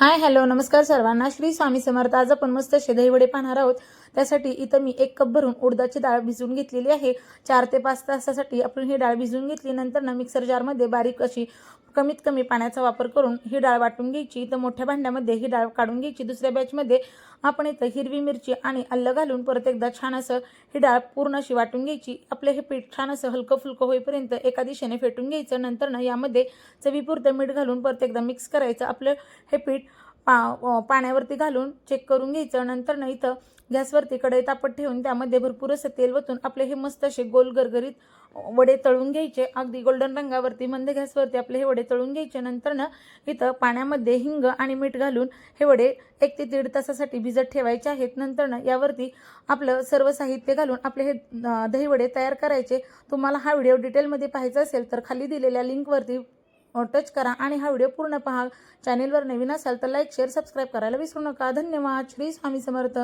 Hi hello नमस्कार सर्वांना. श्री स्वामी समर्थ. आज आपण मस्त असे दहीवडे पाहणार आहोत. त्यासाठी इथं मी एक कप भरून उडदाची डाळ भिजवून घेतलेली आहे. चार ते पाच तासासाठी आपण ही डाळ भिजवून घेतली. नंतर ना मिक्सर जारमध्ये बारीक अशी कमीत कमी पाण्याचा वापर करून ही डाळ वाटून घ्यायची. इथं मोठ्या भांड्यामध्ये ही डाळ काढून घ्यायची. दुसऱ्या बॅचमध्ये आपण इथं हिरवी मिरची आणि अल्लं घालून परत एकदा छान असं ही डाळ पूर्ण अशी वाटून घ्यायची. आपलं हे पीठ छान असं हलकं फुलकं होईपर्यंत एका दिशेने फेटून घ्यायचं. नंतर ना यामध्ये चवीपुरतं मीठ घालून परत एकदा मिक्स करायचं. आपलं हे पीठ पा पाण्यावरती घालून चेक करून घ्यायचं. नंतर ना इथं गॅसवरती कढई तापत ठेवून त्यामध्ये भरपूर असं तेल वतून आपले हे मस्त असे गोल गरगरीत वडे तळून घ्यायचे. अगदी गोल्डन रंगावरती मंद गॅसवरती आपले हे वडे तळून घ्यायचे. नंतर ना इथं पाण्यामध्ये हिंग आणि मीठ घालून हे वडे एक ते दीड तासासाठी भिजत ठेवायचे आहेत. नंतर ना यावरती आपलं सर्व साहित्य घालून आपले हे दहीवडे तयार करायचे. तुम्हाला हा व्हिडिओ डिटेलमध्ये पाहायचा असेल तर खाली दिलेल्या लिंकवरती टच करा आणि हा व्हिडिओ पूर्ण पहा. चॅनेलवर नवीन असाल तर लाईक शेअर सबस्क्राईब करायला विसरू नका. धन्यवाद. श्री स्वामी समर्थ.